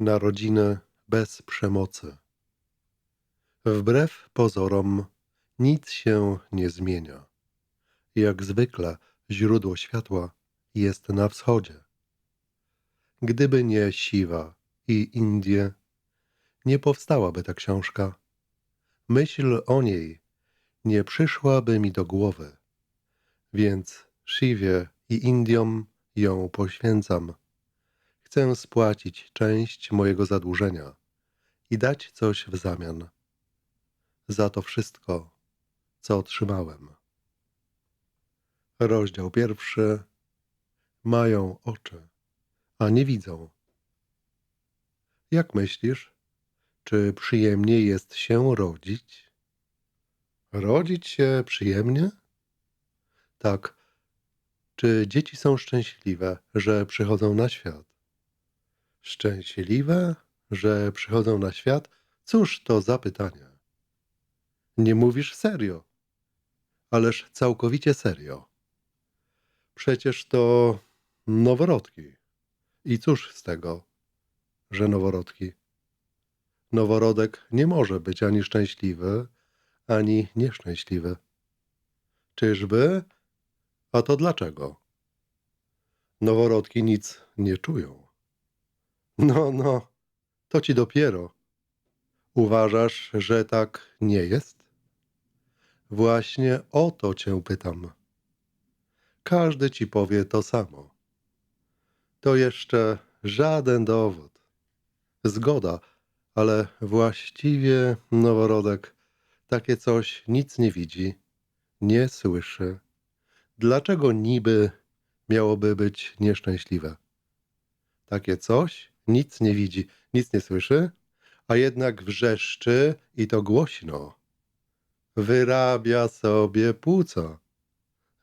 Narodziny bez przemocy. Wbrew pozorom nic się nie zmienia. Jak zwykle źródło światła jest na wschodzie. Gdyby nie Siwa i Indie, nie powstałaby ta książka. Myśl o niej nie przyszłaby mi do głowy, więc Shiwie i Indiom ją poświęcam. Chcę spłacić część mojego zadłużenia i dać coś w zamian. Za to wszystko, co otrzymałem. Rozdział pierwszy. Mają oczy, a nie widzą. Jak myślisz, czy przyjemnie jest się rodzić? Rodzić się przyjemnie? Tak. Czy dzieci są szczęśliwe, że przychodzą na świat? Szczęśliwe, że przychodzą na świat? Cóż to za pytanie? Nie mówisz serio. Ależ całkowicie serio. Przecież to noworodki. I cóż z tego, że noworodki? Noworodek nie może być ani szczęśliwy, ani nieszczęśliwy. Czyżby? A to dlaczego? Noworodki nic nie czują. No, no, to ci dopiero. Uważasz, że tak nie jest? Właśnie o to cię pytam. Każdy ci powie to samo. To jeszcze żaden dowód. Zgoda, ale właściwie noworodek takie coś nic nie widzi, nie słyszy. Dlaczego niby miałoby być nieszczęśliwe? Takie coś nic nie widzi, nic nie słyszy, a jednak wrzeszczy i to głośno. Wyrabia sobie płuca.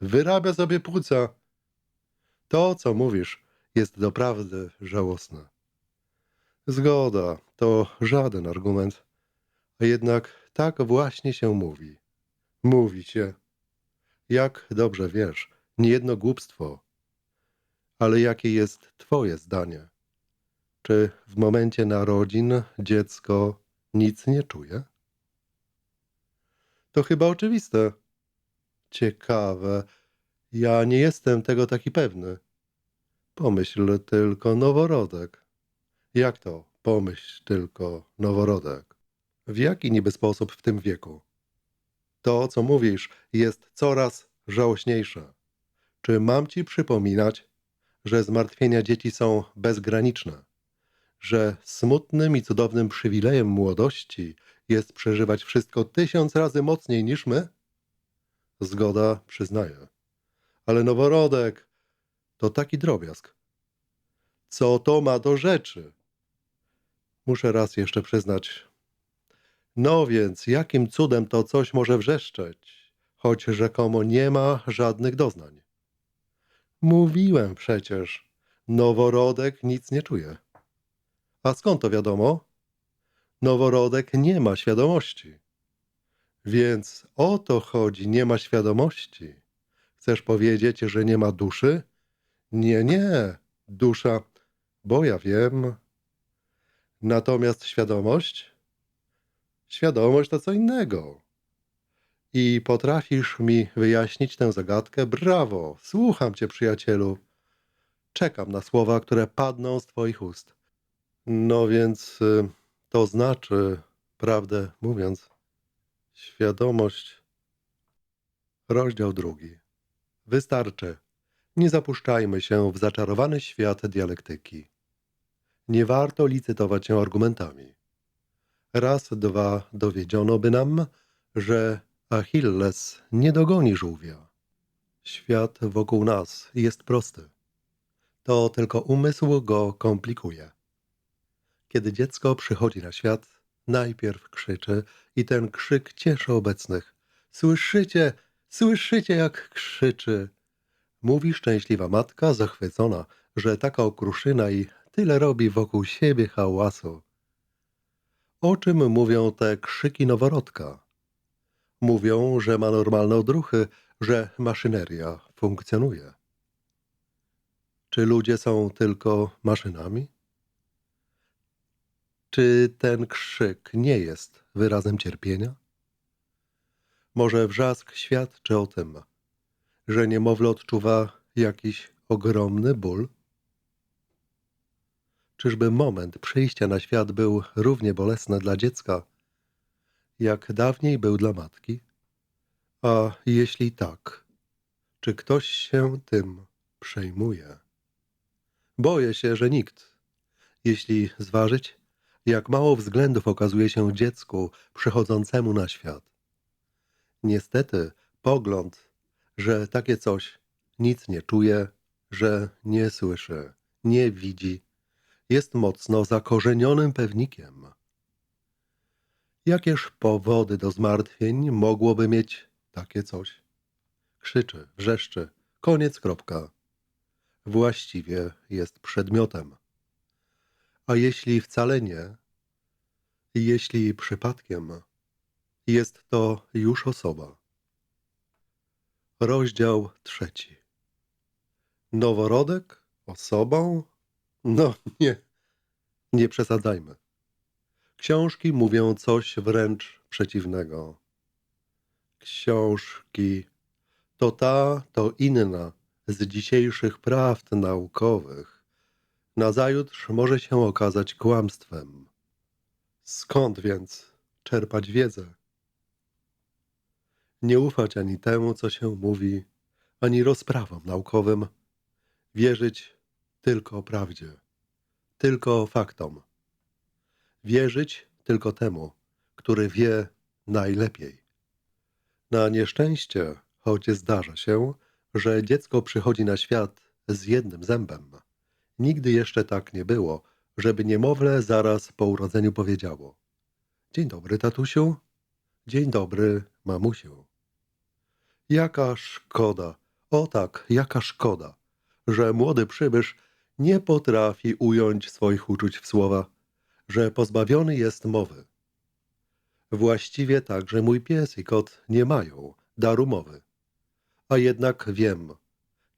Wyrabia sobie płuca. To, co mówisz, jest doprawdy żałosne. Zgoda, to żaden argument. A jednak tak właśnie się mówi. Mówi się. Jak dobrze wiesz, nie jedno głupstwo. Ale jakie jest twoje zdanie? Czy w momencie narodzin dziecko nic nie czuje? To chyba oczywiste. Ciekawe. Ja nie jestem tego taki pewny. Pomyśl tylko noworodek. Jak to? Pomyśl tylko noworodek. W jaki niby sposób w tym wieku? To, co mówisz, jest coraz żałośniejsze. Czy mam ci przypominać, że zmartwienia dzieci są bezgraniczne? Że smutnym i cudownym przywilejem młodości jest przeżywać wszystko tysiąc razy mocniej niż my? Zgoda, przyznaję. Ale noworodek to taki drobiazg. Co to ma do rzeczy? Muszę raz jeszcze przyznać. No więc, jakim cudem to coś może wrzeszczeć, choć rzekomo nie ma żadnych doznań? Mówiłem przecież, noworodek nic nie czuje. A skąd to wiadomo? Noworodek nie ma świadomości. Więc o to chodzi, nie ma świadomości. Chcesz powiedzieć, że nie ma duszy? Nie, nie, dusza, bo ja wiem. Natomiast świadomość? Świadomość to co innego. I potrafisz mi wyjaśnić tę zagadkę? Brawo, słucham cię, przyjacielu. Czekam na słowa, które padną z twoich ust. No więc y, to znaczy, prawdę mówiąc, świadomość. Rozdział drugi. Wystarczy. Nie zapuszczajmy się w zaczarowany świat dialektyki. Nie warto licytować się argumentami. Raz, dwa dowiedziono by nam, że Achilles nie dogoni żółwia. Świat wokół nas jest prosty. To tylko umysł go komplikuje. Kiedy dziecko przychodzi na świat, najpierw krzyczy i ten krzyk cieszy obecnych. Słyszycie, słyszycie jak krzyczy. Mówi szczęśliwa matka zachwycona, że taka okruszyna i tyle robi wokół siebie hałasu. O czym mówią te krzyki noworodka? Mówią, że ma normalne odruchy, że maszyneria funkcjonuje. Czy ludzie są tylko maszynami? Czy ten krzyk nie jest wyrazem cierpienia? Może wrzask świadczy o tym, że niemowlę odczuwa jakiś ogromny ból? Czyżby moment przyjścia na świat był równie bolesny dla dziecka, jak dawniej był dla matki? A jeśli tak, czy ktoś się tym przejmuje? Boję się, że nikt. Jeśli zważyć, jak mało względów okazuje się dziecku przychodzącemu na świat. Niestety, pogląd, że takie coś nic nie czuje, że nie słyszy, nie widzi, jest mocno zakorzenionym pewnikiem. Jakież powody do zmartwień mogłoby mieć takie coś? Krzyczy, wrzeszczy, koniec, kropka. Właściwie jest przedmiotem. A jeśli wcale nie, jeśli przypadkiem, jest to już osoba. Rozdział trzeci. Noworodek? Osobą? No nie, nie przesadzajmy. Książki mówią coś wręcz przeciwnego. Książki to ta, to inna z dzisiejszych prawd naukowych. Nazajutrz może się okazać kłamstwem. Skąd więc czerpać wiedzę? Nie ufać ani temu, co się mówi, ani rozprawom naukowym. Wierzyć tylko prawdzie, tylko faktom. Wierzyć tylko temu, który wie najlepiej. Na nieszczęście, choć zdarza się, że dziecko przychodzi na świat z jednym zębem, nigdy jeszcze tak nie było, żeby niemowlę zaraz po urodzeniu powiedziało: Dzień dobry, tatusiu. Dzień dobry, mamusiu. Jaka szkoda, o tak, jaka szkoda, że młody przybysz nie potrafi ująć swoich uczuć w słowa, że pozbawiony jest mowy. Właściwie także mój pies i kot nie mają daru mowy. A jednak wiem,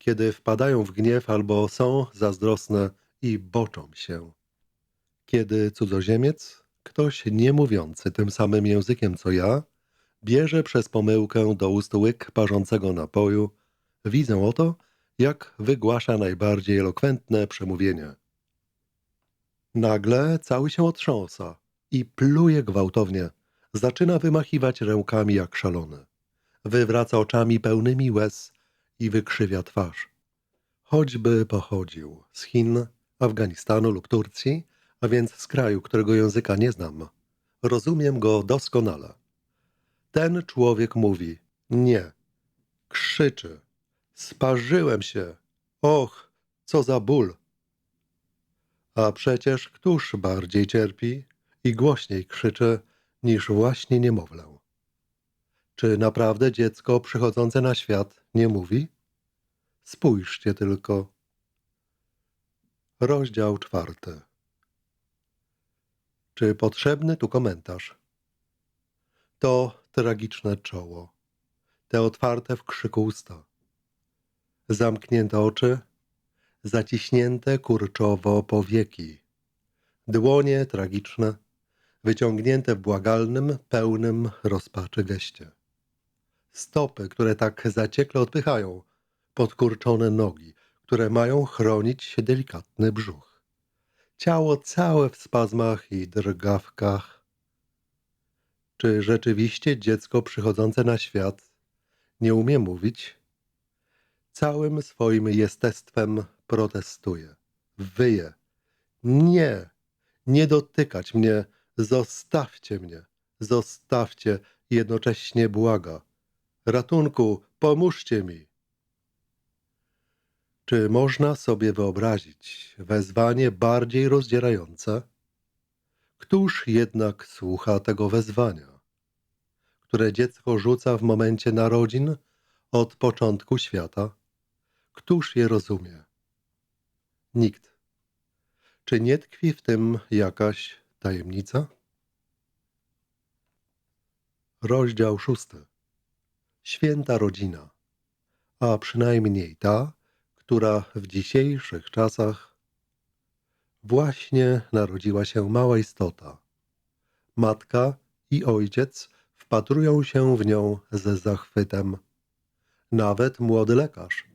kiedy wpadają w gniew albo są zazdrosne i boczą się. Kiedy cudzoziemiec, ktoś nie mówiący tym samym językiem co ja, bierze przez pomyłkę do ust łyk parzącego napoju, widzę oto, jak wygłasza najbardziej elokwentne przemówienie. Nagle cały się otrząsa i pluje gwałtownie. Zaczyna wymachiwać rękami jak szalony. Wywraca oczami pełnymi łez i wykrzywia twarz. Choćby pochodził z Chin, Afganistanu lub Turcji, a więc z kraju, którego języka nie znam, rozumiem go doskonale. Ten człowiek mówi: Nie. Krzyczy: Sparzyłem się. Och, co za ból. A przecież któż bardziej cierpi i głośniej krzyczy niż właśnie niemowlę? Czy naprawdę dziecko przychodzące na świat nie mówi? Spójrzcie tylko. Rozdział czwarty. Czy potrzebny tu komentarz? To tragiczne czoło, te otwarte w krzyku usta, zamknięte oczy, zaciśnięte kurczowo powieki, dłonie tragiczne, wyciągnięte w błagalnym, pełnym rozpaczy geście. Stopy, które tak zaciekle odpychają, podkurczone nogi, które mają chronić delikatny brzuch. Ciało całe w spazmach i drgawkach. Czy rzeczywiście dziecko przychodzące na świat nie umie mówić? Całym swoim jestestwem protestuje, wyje. Nie, nie dotykać mnie, zostawcie mnie, zostawcie, jednocześnie błaga. Ratunku, pomóżcie mi. Czy można sobie wyobrazić wezwanie bardziej rozdzierające? Któż jednak słucha tego wezwania, które dziecko rzuca w momencie narodzin od początku świata? Któż je rozumie? Nikt. Czy nie tkwi w tym jakaś tajemnica? Rozdział szósty. Święta rodzina, a przynajmniej ta, która w dzisiejszych czasach właśnie narodziła się mała istota. Matka i ojciec wpatrują się w nią ze zachwytem. Nawet młody lekarz,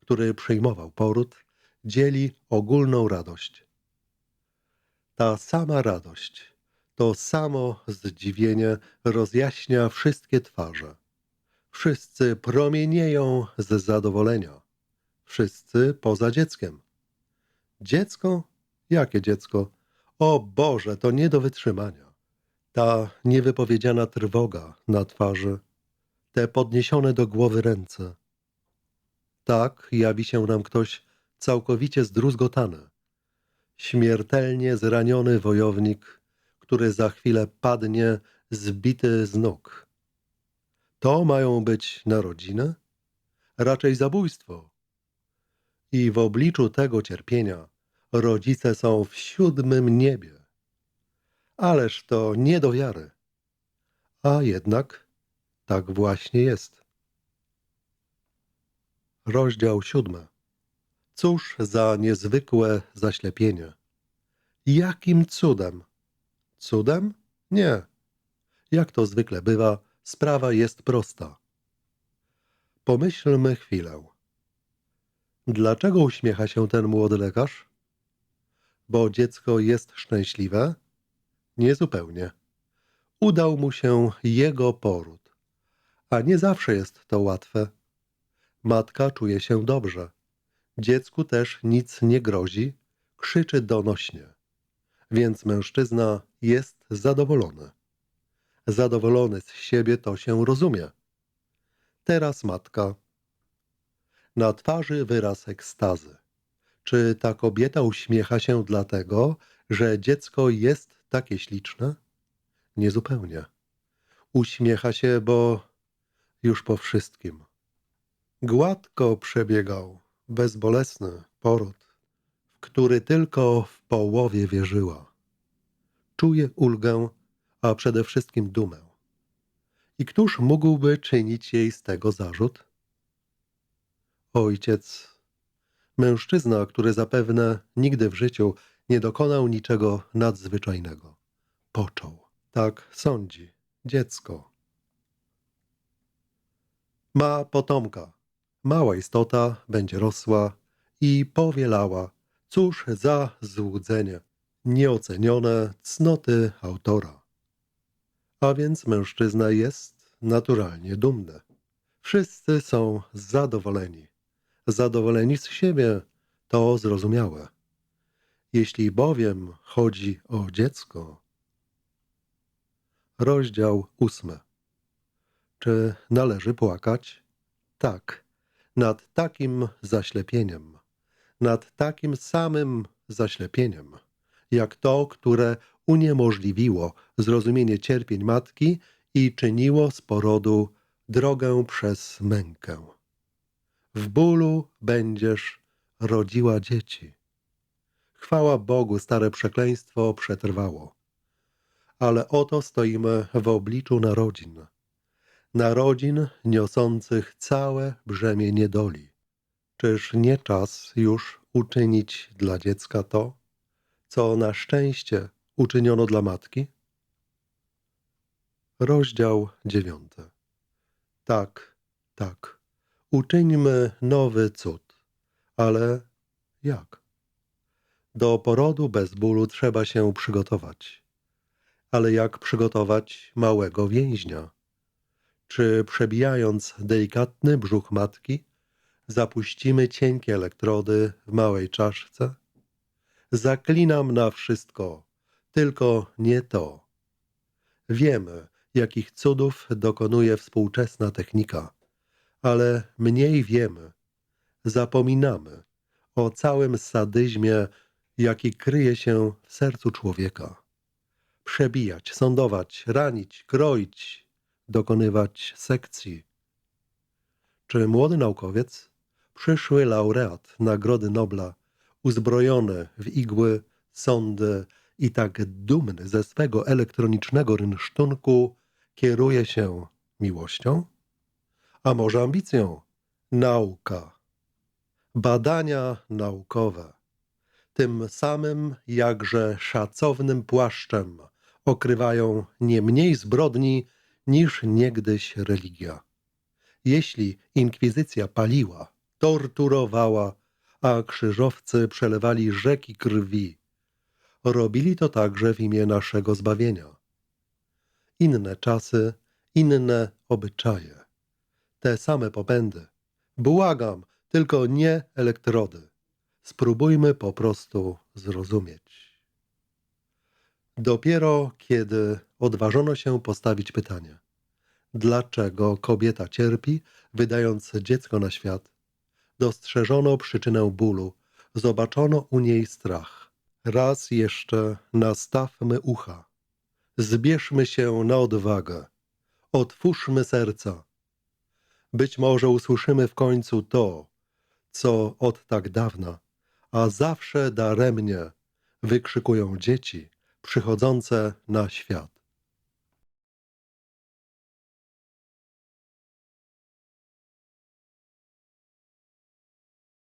który przyjmował poród, dzieli ogólną radość. Ta sama radość, to samo zdziwienie rozjaśnia wszystkie twarze. Wszyscy promienieją ze zadowolenia. Wszyscy poza dzieckiem. Dziecko? Jakie dziecko? O Boże, to nie do wytrzymania. Ta niewypowiedziana trwoga na twarzy, te podniesione do głowy ręce. Tak jawi się nam ktoś całkowicie zdruzgotany. Śmiertelnie zraniony wojownik, który za chwilę padnie zbity z nóg. To mają być narodziny? Raczej zabójstwo. I w obliczu tego cierpienia rodzice są w siódmym niebie. Ależ to nie do wiary. A jednak tak właśnie jest. Rozdział siódmy. Cóż za niezwykłe zaślepienie. Jakim cudem? Cudem? Nie. Jak to zwykle bywa, sprawa jest prosta. Pomyślmy chwilę. Dlaczego uśmiecha się ten młody lekarz? Bo dziecko jest szczęśliwe? Niezupełnie. Udał mu się jego poród. A nie zawsze jest to łatwe. Matka czuje się dobrze. Dziecku też nic nie grozi, krzyczy donośnie. Więc mężczyzna jest zadowolony. Zadowolony z siebie to się rozumie. Teraz matka. Na twarzy wyraz ekstazy. Czy ta kobieta uśmiecha się dlatego, że dziecko jest takie śliczne? Niezupełnie. Uśmiecha się, bo już po wszystkim. Gładko przebiegał bezbolesny poród, w który tylko w połowie wierzyła. Czuje ulgę, a przede wszystkim dumę. I któż mógłby czynić jej z tego zarzut? Ojciec, mężczyzna, który zapewne nigdy w życiu nie dokonał niczego nadzwyczajnego. Począł. Tak sądzi dziecko. Ma potomka. Mała istota będzie rosła i powielała. Cóż za złudzenie, nieocenione cnoty autora. A więc mężczyzna jest naturalnie dumny. Wszyscy są zadowoleni. Zadowoleni z siebie to zrozumiałe. Jeśli bowiem chodzi o dziecko. Rozdział ósmy. Czy należy płakać? Tak, nad takim zaślepieniem, nad takim samym zaślepieniem, jak to, które uniemożliwiło zrozumienie cierpień matki i czyniło z porodu drogę przez mękę. W bólu będziesz rodziła dzieci. Chwała Bogu, stare przekleństwo przetrwało. Ale oto stoimy w obliczu narodzin. Narodzin niosących całe brzemię niedoli. Czyż nie czas już uczynić dla dziecka to, co na szczęście uczyniono dla matki? Rozdział dziewiąty. Tak, tak, uczyńmy nowy cud. Ale jak? Do porodu bez bólu trzeba się przygotować. Ale jak przygotować małego więźnia? Czy przebijając delikatny brzuch matki, zapuścimy cienkie elektrody w małej czaszce? Zaklinam na wszystko, tylko nie to. Wiemy, jakich cudów dokonuje współczesna technika, ale mniej wiemy, zapominamy o całym sadyzmie, jaki kryje się w sercu człowieka. Przebijać, sądować, ranić, kroić, dokonywać sekcji. Czy młody naukowiec, przyszły laureat Nagrody Nobla, uzbrojony w igły, sądy i tak dumny ze swego elektronicznego rynsztunku, kieruje się miłością? A może ambicją? Nauka. Badania naukowe. tym samym jakże szacownym płaszczem okrywają nie mniej zbrodni niż niegdyś religia. Jeśli inkwizycja paliła, torturowała, a krzyżowcy przelewali rzeki krwi, robili to także w imię naszego zbawienia. Inne czasy, inne obyczaje, te same popędy. Błagam, tylko nie elektrody. Spróbujmy po prostu zrozumieć. Dopiero kiedy odważono się postawić pytanie, dlaczego kobieta cierpi, wydając dziecko na świat, dostrzeżono przyczynę bólu, zobaczono u niej strach. Raz jeszcze nastawmy ucha, zbierzmy się na odwagę, otwórzmy serca. Być może usłyszymy w końcu to, co od tak dawna, a zawsze daremnie wykrzykują dzieci przychodzące na świat.